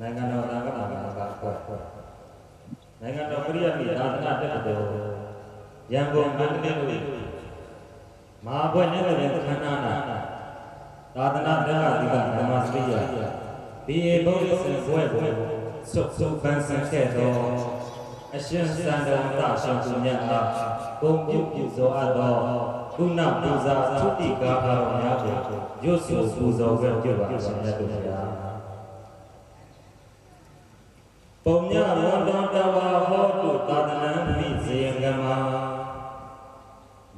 နိုင်ငံတော်သံဃာ့ဘာသာအဖွဲ့နိုင်ငံတော်ပရိယတ်မိသာသနာတက်တော်ရန်ကုန်မန္တလေးတို့မဟာဘွဲ့နဲ့လည်းခန္ဓာနာသာသနာတရားဒီကဓမ္မစရိယဒီဘုရားရှင်ဘွဲ့ဘွဲ့ဆုပ်ဆုပ်ပန်းဆန်းခဲ့တော်အရှင်စံတော်တရှင်သူမြတ်အားဂုံပြုပြုဇောအပ်တော်ကုဏပူဇာသုတိကာဘာတော်များကိုရွတ်ဆိုပူဇော်ကြပြုပါရှင်မြတ်တို့ဗျာ ပုံညဝန္တံတဝါဟောတုသာသနံမိဇေယံကမ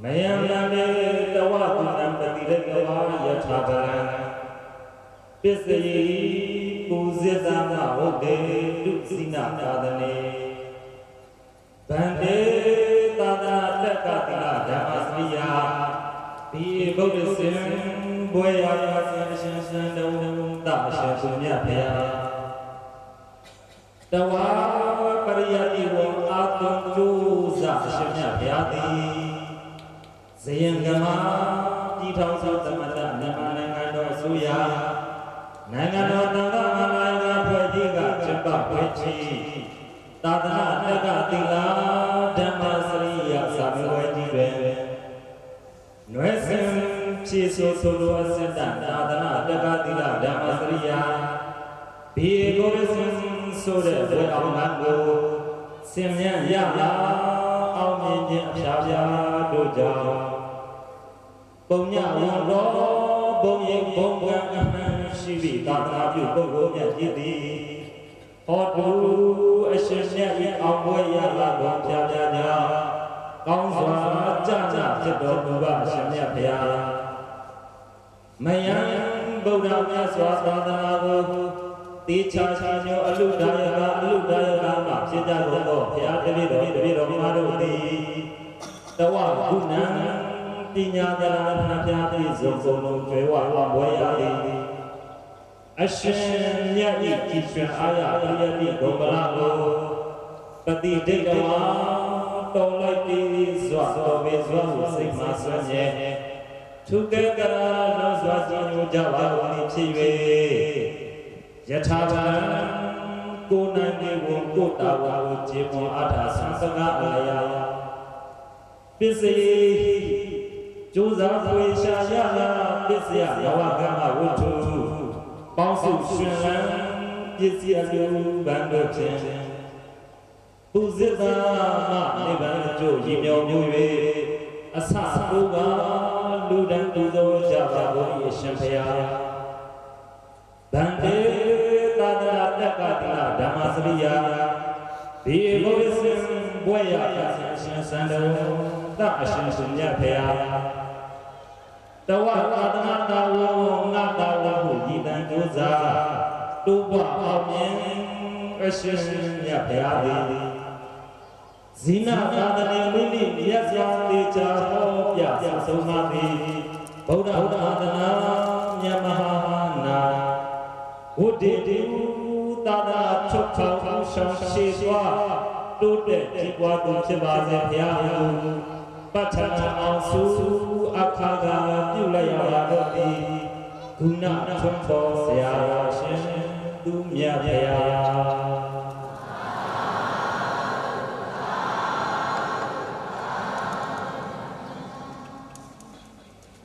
မယံလမေတဝတုံပတိရကဝါယထာပရံပစ္စယိပူဇိတမဟုတ်တေတုစိနာသာသနေဗန္တေသာသနာတက္ကတိလဓမ္မစရိယာဒီဗုဒ္ဓစင်ဘွေရာယာဆင်ရှင်စံတုံတရှင်သူမြတ်ဖျား တဝါပရိယတိဝအာတုံကျိုးစားအရှင်မြတ်ဘုရားသည်ဇယံကမပြည်ထောင်စုသမတမြန်မာနိုင်ငံတော်အစိုးရနိုင်ငံတော်တန်ခါးနိုင်ငံဖွဲ့ကြီးကကျင်းပဖွဲ့ချီသာသနာတက္ကသီလာဓမ္မစရိယစာမေးပွဲကြီးတွင်နွယ်စင်ဖြည့်ဆိုဆိုလိုအစစ်တသာသနာတက္ကသီလာဓမ္မစရိယဘေကိုရစင် ဆိုတဲ့ဘယ်အောင်လန်းကိုစင်မြတ်ရလာအောင်မြင်ခြင်းအဖျားဖျားတို့ကြောင့်ပုံညဝန်တော်ဘုံရိပ်ဘုံကံအမှန်ရှိပြီးသာသနာပြုပုဂ္ဂိုလ်မြတ်ကြီးသည်ဟောတုအရှင်မြတ်၏အောင်ပွဲရလာတော်ဖျားဖျားကြောင့်ကောင်းစွာကြကြဖြစ်တော်မူပါအရှင်မြတ်ဖျားမယံဗုဒ္ဓမြတ်စွာသာသနာကို တေချာချာညောအလုဒါယကအလုဒါယကမှဖြစ်ကြကုန်သောဘုရားတပည့်တော်တပည့်တော်မတို့သည်တဝကုဏံပညာတရဏဖျားပြည့်စုံကုန်လုံးကျွဲဝဝဝဲရသည်အရှင်မြတ်ဤကြည်ရွှင်အားရပရိယတိဂုံပလာကိုပတိဒိဋ္ဌဝါတော်လိုက်ပြီးစွာတော်ဝေစွာဟုစိတ်မှဆွမ်းရဲ့ထုကေကရာလောစွာစီညိုကြပါကုန်၏ဖြစ်၍ ယထာဗံကိုယ်နိုင်နေဝန်ကိုယ်တာဝန်ကိုခြေပေါ်အားထားဆံစကားအာယာပစ္စည်းကျိုးစားဖွေရှာရလာပစ္စယဘဝကမ္မဝတ္ထုပေါင်းစုရှင်လန်းပစ္စည်းအမျိုးဘန္တို့ဖြင့်ပူဇိတာမနိဗ္ဗာန်အကျိုးရည်မြော်မျိုး၍အဆတို့ကလူတန်းသူသောကြပါဘုရားအရှင်ဖျားဗန္တေသာသနာတက္ကတိလ ဓမ္မစရိယာဒီဘုရားရှင်ဘွဲ့ရအရှင်စံတော်တအရှင်ရှင်မြတ်ဖျားတဝသာသနာတော်ငါတော်ဟုဤတန်ကြိုးစားတူပအောင်မြင်အရှင်မြတ်ဖျားသည်ဇိနာသာသနေမိမိမြတ်စွာတေချာဟောပြဆုံးမသည်ဗုဒ္ဓသာသနာမြတ်မဟာနာဝတ္တေတု သာသနာချုပ်ချောင်းရှောင်းရှိစွာတိုးတက်ကြီးပွားသူဖြစ်ပါစေဘုရားပဋ္ဌာန်းအောင်စုအခါကပြုလိုက်ရပါတော့သည်ဂုဏထွန်းပေါ်ဆရာရှင်သူမြတ်ဖရာ